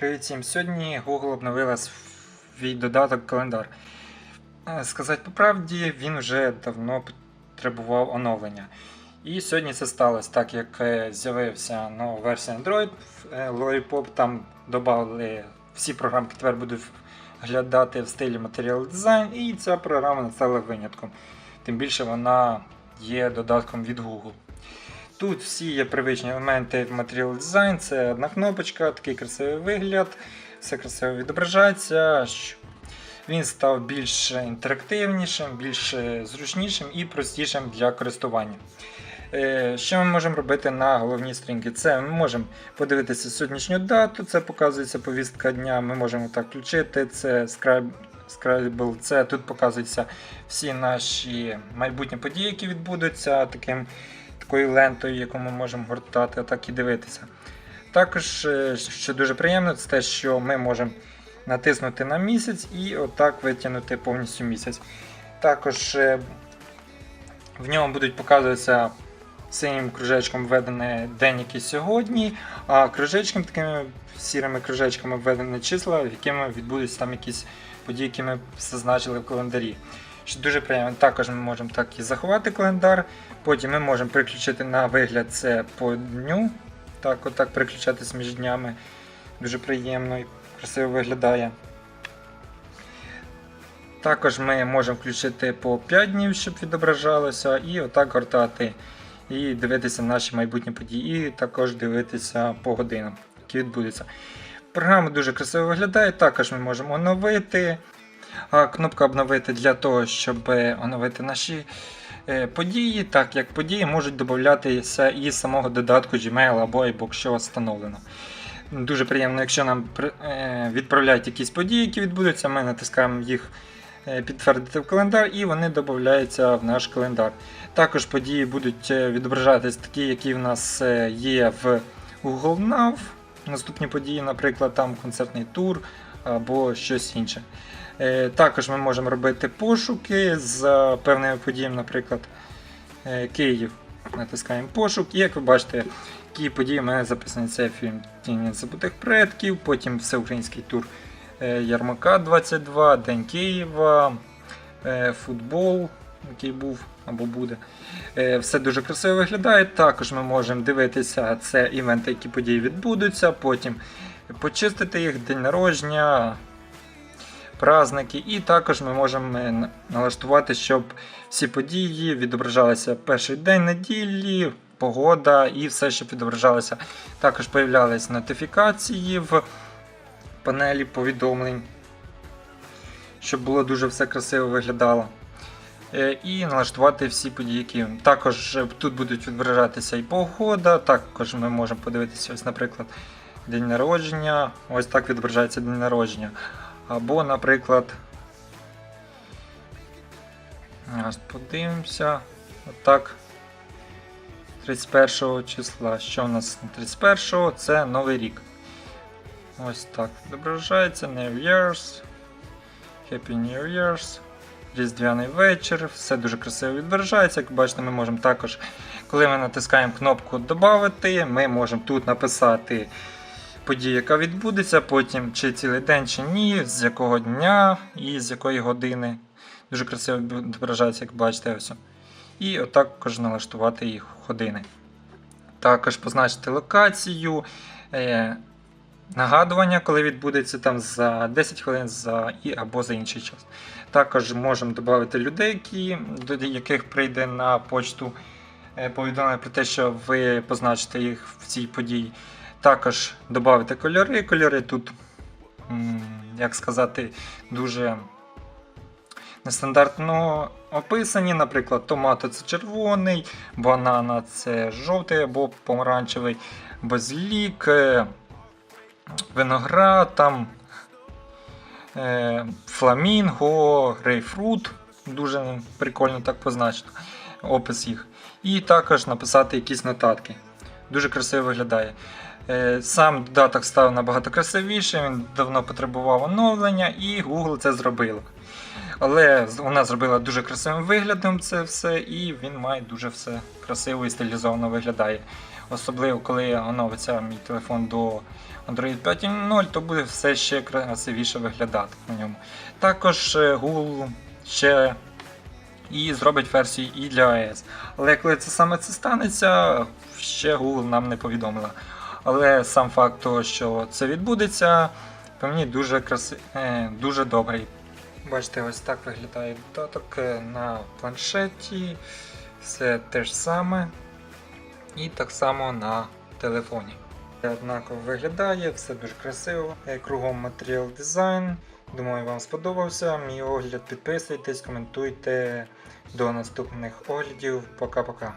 Привіт всім! Сьогодні Google обновила свій додаток календар. Е, Сказати по правді, він вже давно потребував оновлення. І сьогодні це сталося, так як е, з'явився нова версія Android, е, Lollipop, там додали всі програмки тепер будуть глядати в стилі Material Design, і ця програма не стала винятком. Тим більше вона є додатком від Google. Тут всі є привичні елементи в Design, це одна кнопочка, такий красивий вигляд, все красиво відображається. Він став більш інтерактивнішим, більш зручнішим і простішим для користування. Е, Що ми можемо робити на головній сторінці? Це ми можемо подивитися сьогоднішню дату, це показується повістка дня, ми можемо так включити. Це Scribble, це тут показуються всі наші майбутні події, які відбудуться таким такою лентою, яку ми можемо гортати, так і дивитися. Також, е, що дуже приємно, це те, що ми можемо натиснути на місяць і отак витягнути повністю місяць. Також е, в ньому будуть показуватися синім кружечком введений день, який сьогодні, а кружечком, такими сірими кружечками введені числа, якими відбудуться там якісь події, які ми зазначили в календарі. Що дуже приємно. Також ми можемо так і заховати календар. Потім ми можемо переключити на вигляд це по дню. Так, отак переключатись між днями. Дуже приємно і красиво виглядає. Також ми можемо включити по 5 днів, щоб відображалося, і отак гортати. І дивитися наші майбутні події, і також дивитися по годинам, які відбудуться. Програма дуже красиво виглядає, також ми можемо оновити. Кнопка обновити для того, щоб оновити наші е, події, так як події можуть додатися із самого додатку Gmail або iBook, що встановлено. Дуже приємно, якщо нам е, відправляють якісь події, які відбудуться, ми натискаємо їх е, підтвердити в календар і вони додаються в наш календар. Також події будуть е, відображатись такі, які в нас е, є в Google Now. Наступні події, наприклад, там концертний тур або щось інше. Е, Також ми можемо робити пошуки з певними подіями, наприклад, е, Київ. Натискаємо пошук, і як ви бачите, які події в мене записані. Це фільм Тінь забутих предків, потім всеукраїнський тур е, Ярмака 22, День Києва, е, футбол, який був або буде. Е, Все дуже красиво виглядає. Також ми можемо дивитися, це івенти, які події відбудуться, потім почистити їх, день народження, праздники, і також ми можемо налаштувати, щоб всі події відображалися перший день неділі, погода і все, щоб відображалося. Також появлялись нотифікації в панелі повідомлень, щоб було дуже все красиво виглядало. Е, І налаштувати всі події, також тут будуть відображатися і погода. Також ми можемо подивитися, ось, наприклад, день народження. Ось так відображається день народження. Або, наприклад, зараз подивимося. Отак. 31 числа. Що у нас на 31 Це Новий рік. Ось так відображається. New Year's. Happy New Year's. Різдвяний вечір. Все дуже красиво відображається. Як бачите, ми можемо також, коли ми натискаємо кнопку Добавити, ми можемо тут написати подію, яка відбудеться, потім чи цілий день, чи ні, з якого дня і з якої години. Дуже красиво відображається, як бачите, ось. І також налаштувати їх години. Також позначити локацію, е, нагадування, коли відбудеться там за 10 хвилин за, і, або за інший час. Також можемо додати людей, які, до яких прийде на почту е, повідомлення про те, що ви позначите їх в цій події. Також додати кольори. Кольори тут, як сказати, дуже нестандартно описані. Наприклад, томато це червоний, банана це жовтий або помаранчевий, базилік, е, виноград, там, е, фламінго, грейпфрут. Дуже прикольно так позначено опис їх. І також написати якісь нотатки. Дуже красиво виглядає. Е, Сам додаток став набагато красивішим, він давно потребував оновлення, і Google це зробило. Але вона зробила дуже красивим виглядом це все, і він має дуже все красиво і стилізовано виглядає. Особливо, коли оновиться мій телефон до Android 5.0, то буде все ще красивіше виглядати на ньому. Також е, Google ще і зробить версію і для iOS. Але коли це саме це станеться, ще Google нам не повідомила. Але сам факт того, що це відбудеться, по мені дуже краси... е, дуже добрий. Бачите, ось так виглядає додаток е, на планшеті. Все те ж саме. І так само на телефоні. Однаково виглядає, все дуже красиво. Е, Кругом матеріал дизайн. Думаю, вам сподобався. Мій огляд. Підписуйтесь, коментуйте. До наступних оглядів. Пока-пока.